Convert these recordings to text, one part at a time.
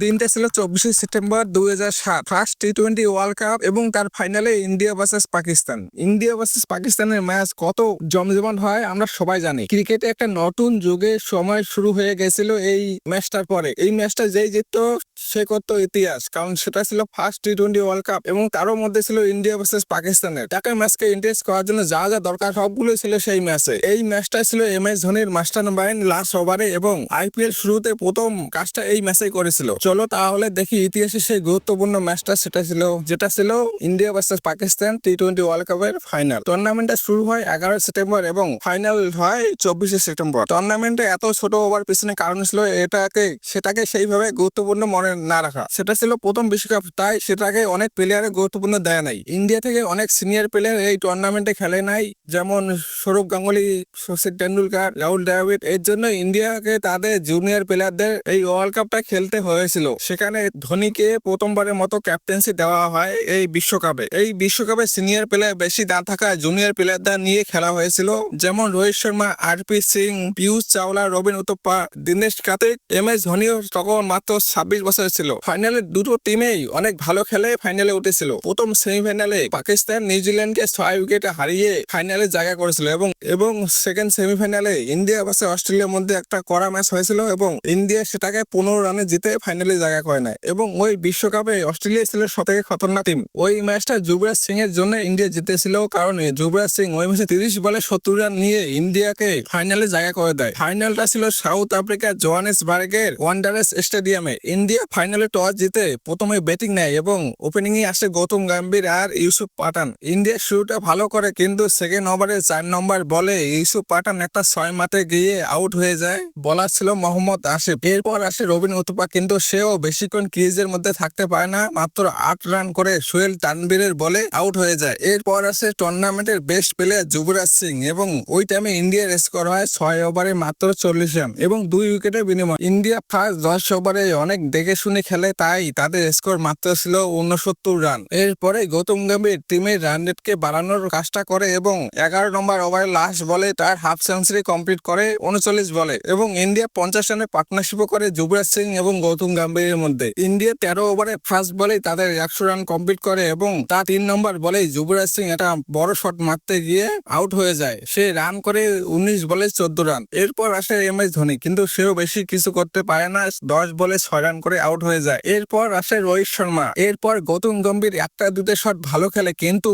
দিনটা ছিল চব্বিশে সেপ্টেম্বর দুই হাজার সাত, first T twenty world cup এবং তার ফাইনালে India versus Pakistan. India versus পাকিস্তানের ম্যাচ কত জমজমান হয় আমরা সবাই জানি। ক্রিকেটে একটা নতুন যুগের সময় শুরু হয়ে গেছিল এই ম্যাচটার পরে। এই ম্যাচটা যেই জিতত সে করতো ইতিহাস? কারণ সেটা ছিল first T twenty world cup এবং তারও মধ্যে ছিল ইন্ডিয়া ভার্সেস পাকিস্তানের। টাকা ম্যাচকে ইন্টারেস্ট করার জন্য যা যা দরকার সবগুলো ছিল সেই ম্যাচে এই ম্যাচটা ছিল এম এস ধোনির মাস্টার মাইন্ড লাস্ট ওভারে এবং আইপিএল শুরুতে প্রথম কাজটা এই ম্যাচেই করেছিল। চলো তাহলে দেখি ইতিহাসে সেই গুরুত্বপূর্ণ ম্যাচটা সেটা ছিল, যেটা ছিল India versus Pakistan T twenty world কাপের ফাইনাল টুর্নামেন্টটা শুরু হয় এগারো সেপ্টেম্বর এবং ফাইনাল হয় চব্বিশে সেপ্টেম্বর। টুর্নামেন্টে এত ছোট ওভার পিছনে কারণ ছিল এটাকে, সেটাকে সেইভাবে গুরুত্বপূর্ণ মনে না রাখা। সেটা ছিল প্রথম বিশ্বকাপ, তাই সেটাকে অনেক প্লেয়ারে গুরুত্বপূর্ণ দেয় নাই। ইন্ডিয়া থেকে অনেক সিনিয়র প্লেয়ার এই টুর্নামেন্টে খেলে নাই, যেমন সৌরভ গাঙ্গুলি সচিন টেন্ডুলকার রাহুল দ্রাবিড়। এর জন্য ইন্ডিয়াকে তাদের জুনিয়র প্লেয়ারদের এই ওয়ার্ল্ড কাপটা খেলতে হয়েছিল। সেখানে ধোনিকে প্রথমবারের মতো ক্যাপ্টেন্সি দেওয়া হয় এই বিশ্বকাপে। এই বিশ্বকাপে সিনিয়র প্লেয়ার বেশি না থাকা জুনিয়র প্লেয়ারদের নিয়ে খেলা হয়েছিল, যেমন Rohit Sharma, R P Singh, Piyush Chawla, Robin Uthappa, Dinesh Karthik, M S ধোনিও তখন মাত্র ছাব্বিশ বছর ছিল ফাইনালে দুটো টিমেই অনেক ভালো খেলে ফাইনালে উঠেছিল। প্রথম সেমিফাইনালে পাকিস্তান নিউজিল্যান্ডকে ছয় উইকেটে হারিয়ে ফাইনালে জায়গা করেছিল এবং এবং সেকেন্ড সেমিফাইনালে ইন্ডিয়া ভার্সেস অস্ট্রেলিয়ার মধ্যে একটা কড়া ম্যাচ হয়েছিল এবং ইন্ডিয়া সেটাকে পনেরো রানে জিতে ফাইনালে জায়গা করে নেয় এবং ওই বিশ্বকাপে অস্ট্রেলিয়া ছিল সব থেকে খতরনাক টিম ওই ম্যাচটা যুবরাজ সিং এর জন্য ইন্ডিয়া জিতেছিল কারণ যুবরাজ সিং ওই ম্যাচে তিরিশ বলে সত্তর রান নিয়ে ইন্ডিয়াকে ফাইনালে জায়গা করে দেয়। ফাইনালটা ছিল সাউথ আফ্রিকার জোহানেসবার্গের ওয়ান্ডারেস স্টেডিয়ামে ইন্ডিয়া ফাইনালে টস জিতে প্রথমে ব্যাটিং নেয় এবং ওপেনিং এ আসে গৌতম গাম্ভীর আর ইউসুফ পাঠান। ইন্ডিয়া শুরুটা ভালো করে, কিন্তু সেকেন্ড ওভারে চার নম্বর বলে ইউসুফ পাঠান একটা ছয় মাঠে গিয়ে আউট হয়ে যায়। বলার ছিল মোহাম্মদ আসিফ। এরপর আসে রবিন উতপা, কিন্তু সেও বেশিক্ষণ ক্রিজের মধ্যে থাকতে পারে না, মাত্র আট রান করে সোহেল তানবীরের বলে আউট হয়ে যায়। এরপর আসে টুর্নামেন্টের বেস্ট প্লেয়ার যুবরাজ সিং এবং ওই টাইমে ইন্ডিয়ার স্কোর হয় ছয় ওভারে মাত্র চল্লিশ রান এবং দুই উইকেটের বিনিময়। ইন্ডিয়া ফার্স্ট দশ ওভারে অনেক দেখে শুনে খেলে তাই তাদের স্কোর মাত্র ছিল উনসত্তর রান। এরপরে গৌতম গম্ভীর টিমের রান রেটকে বাড়ানোর কাজটা করে এবং এগারো নম্বর ওভারে লাস্ট বলে তার হাফ সেঞ্চুরি কমপ্লিট করে উনচল্লিশ বলে এবং ইন্ডিয়া পঞ্চাশ রানে পার্টনারশিপও করে যুবরাজ সিং এবং গৌতম গম্ভীরের মধ্যে। ইন্ডিয়া তেরো ওভারে ফার্স্ট বলে তাদের একশো রান কমপ্লিট করে এবং তার তিন নম্বর বলেই যুবরাজ সিং একটা বড় শট মারতে গিয়ে আউট হয়ে যায়। সে রান করে উনিশ বলে চোদ্দ রান। এরপর আসে এম এস ধোনি, কিন্তু সেও বেশি কিছু করতে পারে না। দশ বলে ছয় রান করে আউট হয়ে যায়। এরপর আসে রোহিত শর্মা। এরপর গৌতম গম্ভীর একটা দুটো শট ভালো খেলে কিন্তু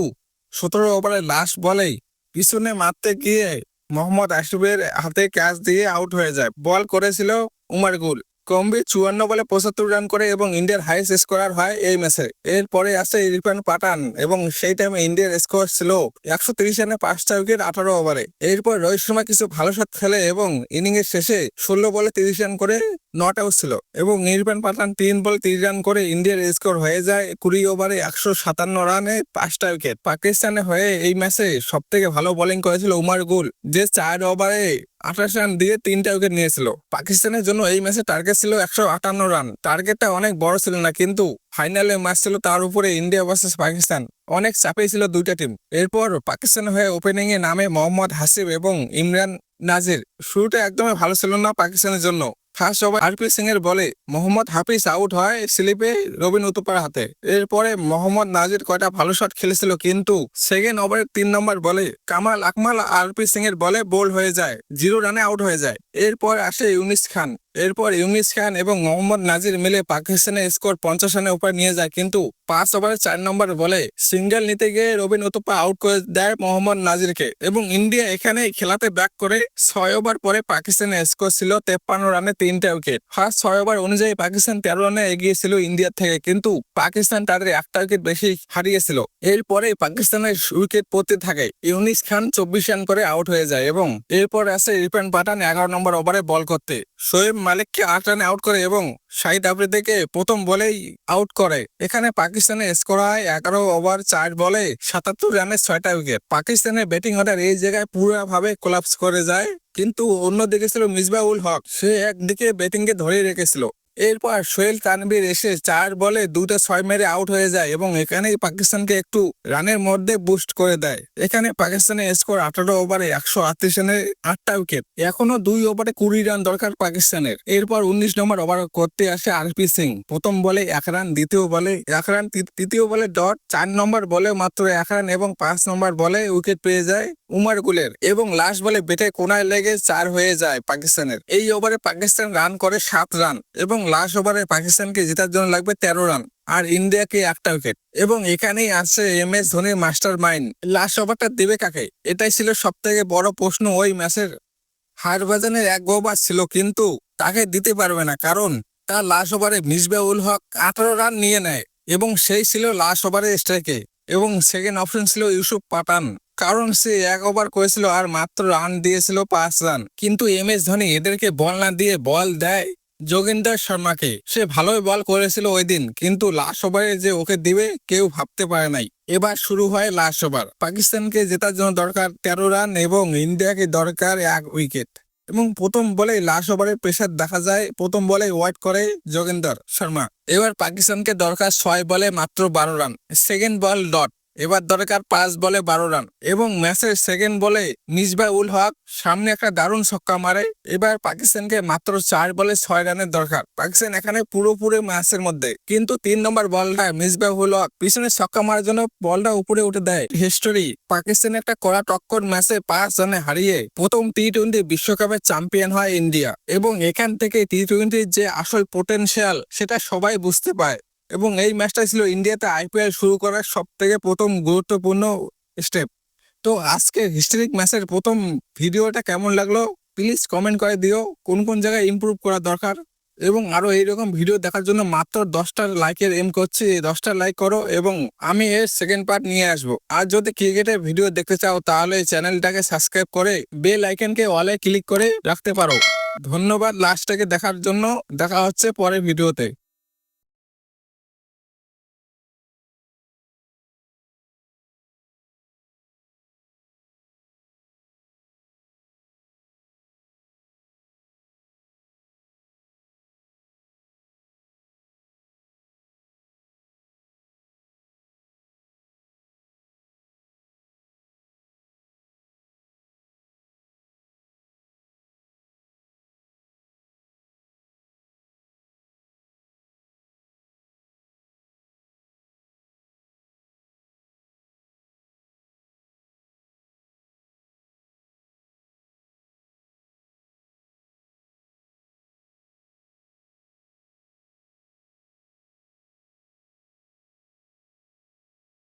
সতেরো ওভারে লাস্ট বলেই পিছনে মারতে গিয়ে মোহাম্মদ আশিফের হাতে ক্যাচ দিয়ে আউট হয়ে যায়। বল করেছিল উমার গুল। কম্বি চুয়ান্ন বলে পঁচাত্তর রান করে এবং ইন্ডিয়ার হাইস্ট স্কোরার হয় এই ম্যাচে এরপরে আসে ইরফান পাঠান এবং সেই টাইমে ইন্ডিয়ার স্কোর ছিল একশো তিরিশ রানে পাঁচটা উইকেট আঠারো ওভারে এরপর রোহিত শর্মা কিছু ভালো শট খেলে এবং ইনিংস এর শেষে ষোলো বলে তিরিশ রান করে নট আউট ছিল এবং ইরফান পাঠান তিন বল তিরিশ রান করে ইন্ডিয়ার স্কোর হয়ে যায় কুড়ি ওভারে একশো সাতান্ন রানে পাঁচটা উইকেট পাকিস্তানে হয়ে এই ম্যাচে সব থেকে ভালো বোলিং করেছিল উমার গুল, যে চার ওভারে আঠাশ রান দিয়ে তিনটা উইকেট নিয়েছিল। পাকিস্তানের জন্য এই ম্যাচে টার্গেট ছিল একশো আটান্ন রান। টার্গেটটা অনেক বড় ছিল না, কিন্তু ফাইনালে ম্যাচ ছিল তার উপরে ইন্ডিয়া ভার্সেস পাকিস্তান অনেক চাপে ছিল দুইটা টিম এরপর পাকিস্তান হয়ে ওপেনিং এ নামে মোহাম্মদ হাসিব এবং ইমরান নাজির। শুরুটা একদমই ভালো ছিল না পাকিস্তানের জন্য। ফার্স্ট ওভার আরপি সিং এর বলে, মোহাম্মদ হাফিজ আউট হয় স্লিপে রবিন উতুপার হাতে। এরপরে মোহাম্মদ নাজির কয়টা ভালো শট খেলেছিল, কিন্তু সেকেন্ড ওভারের তিন নম্বর বলে কামাল আকমাল আরপি সিং এর বলে বোল্ড হয়ে যায়, জিরো রানে আউট হয়ে যায়। এরপর আসে ইউনিস খান। এরপর ইউনিস খান এবং মোহাম্মদ নাজির মিলে পাকিস্তানের স্কোর পঞ্চাশ রানের উপর নিয়ে যায়, কিন্তু পাঁচ ওভারে চার নম্বর বলে সিঙ্গেল নিতে গিয়ে রবিন উতপা আউট করে দেয় মোহাম্মদ নাজিরকে এবং ইন্ডিয়া এখানে খেলাতে ব্যাক করে ছয় ওভার পরে পাকিস্তানের স্কোর ছিল তেপ্পান্ন রানে তিনটা উইকেট। ফার্স্ট ছয় ওভার অনুযায়ী পাকিস্তান তেরো রানে এগিয়ে ছিল ইন্ডিয়ার থেকে, কিন্তু পাকিস্তান তাদের একটা উইকেট বেশি হারিয়েছিল। এরপরে পাকিস্তানের উইকেট পড়তে থাকে। ইউনিস খান চব্বিশ রান করে আউট হয়ে যায় এবং এরপর আসে রিপেন পাঠান এগারো নম্বর ওভারে বল করতে। শোয়েব মালিককে আট রানে আউট করে এবং শাহিদ আফ্রিদিকে প্রথম বলেই আউট করে। এখানে পাকিস্তানের স্কোর হয় এগারো ওভার চার বলে সাতাত্তর রানে ছয়টা উইকেট পাকিস্তানের ব্যাটিং অর্ডার এই জায়গায় পুরোভাবে কোলাপস করে যায়। কিন্তু অন্যদিকে ছিল মিসবাউল হক। সে একদিকে ব্যাটিংকে ধরে রেখেছিল। এরপর সোহেল তানভীর এসে চার বলে দুটো ছয় মেরে আউট হয়ে যায় এবং এখানেই পাকিস্তানকে একটু রানের মধ্যে বুস্ট করে দেয়। এখানে পাকিস্তানের স্কোর আঠারো ওভারে একশো আটত্রিশ রানে আটটা উইকেট এখনও দুই ওভারে কুড়ি রান দরকার পাকিস্তানের। এরপর উনিশ নম্বর ওভার করতে আসে আরপি সিং। প্রথম বলে এক রান, দ্বিতীয় বলে এক রান তৃতীয় বলে ডট চার নম্বর বলে মাত্র এক রান এবং পাঁচ নম্বর বলে উইকেট পেয়ে যায়। উমার গুলের এবং লাস্ট বলে বেটে কোনায় লেগে চার হয়ে যায় পাকিস্তানের। এই ওভারে পাকিস্তান রান করে সাত রান এবং লাস্ট ওভারে পাকিস্তানকে জেতার জন্য লাগবে তেরো রান আর ইন্ডিয়াকে একটা উইকেট। এবং এখানেই আছে এম এস ধোনির মাস্টার মাইন্ড লাস্ট ওভারটা দেবে কাকে? এটাই ছিল সব থেকে বড় প্রশ্ন ওই ম্যাচের। হারবাজানের এক ওভার ছিল কিন্তু তাকে দিতে পারবে না কারণ তার লাস্ট ওভারে মিসবাউল হক আঠারো রান নিয়ে নেয় এবং সেই ছিল লাস্ট ওভারে স্ট্রাইকে। এবং সেকেন্ড অপশন ছিল ইউসুফ পাঠান। কারণ সে এক ওভার করেছিল আর মাত্র রান দিয়েছিল পাঁচ রান। কিন্তু এম এস ধোনি এদেরকে বল না দিয়ে বল দেয় যোগেন্দ্র শর্মাকে। সে ভালোই বল করেছিল ওই দিন, কিন্তু লাস্ট ওভারে যে ওকে দিবে কেউ ভাবতে পারে নাই। এবার শুরু হয় লাস্ট ওভার। পাকিস্তানকে জেতার জন্য দরকার তেরো রান এবং ইন্ডিয়াকে দরকার এক উইকেট। এবং প্রথম বলে লাস্ট ওভারে প্রেসার দেখা যায়, প্রথম বলে ওয়াইট করে যোগেন্দর শর্মা। এবার পাকিস্তানকে দরকার ছয় বলে মাত্র বারো রান। Second ball dot. এবার দরকার পাঁচ বলে বারো রান এবং ম্যাচের সেকেন্ড বলে মিসবা উল হক সামনে একটা দারুণ ছক্কা মারে। এবার পাকিস্তানকে মাত্র চার বলে ছয় রানের দরকার। পাকিস্তান এখানে পুরোপুরি ম্যাচের মধ্যে, কিন্তু তিন নম্বর বলটা মিসবা উল হক পিছনে ছক্কা মারার জন্য বলটা উপরে উঠে দেয়। হিস্টোরি পাকিস্তান একটা কড়া টক্কর ম্যাচে পাঁচ রানে হারিয়ে প্রথম টি টোয়েন্টি বিশ্বকাপের চ্যাম্পিয়ন হয় ইন্ডিয়া এবং এখান থেকে টি টোয়েন্টির যে আসল পোটেনশিয়াল সেটা সবাই বুঝতে পায়। এবং এই ম্যাচটা ছিল ইন্ডিয়াতে আইপিএল শুরু করার সব থেকে প্রথম গুরুত্বপূর্ণ স্টেপ তো আজকে হিস্টোরিক ম্যাচের প্রথম ভিডিওটা কেমন লাগল? প্লিজ কমেন্ট করে দিও। কোন কোন জায়গায় ইমপ্রুভ করা দরকার? এবং আরও এইরকম ভিডিও দেখার জন্য মাত্র দশটা লাইকের এম করছি। দশটা লাইক করো এবং আমি এর সেকেন্ড পার্ট নিয়ে আসব। আর যদি ক্রিকেটের ভিডিও দেখতে চাও, তাহলে এই চ্যানেলটাকে সাবস্ক্রাইব করে বেল আইকনকে অলে ক্লিক করে রাখতে পারো। ধন্যবাদ লাস্টটাকে দেখার জন্য। দেখা হচ্ছে পরের ভিডিওতে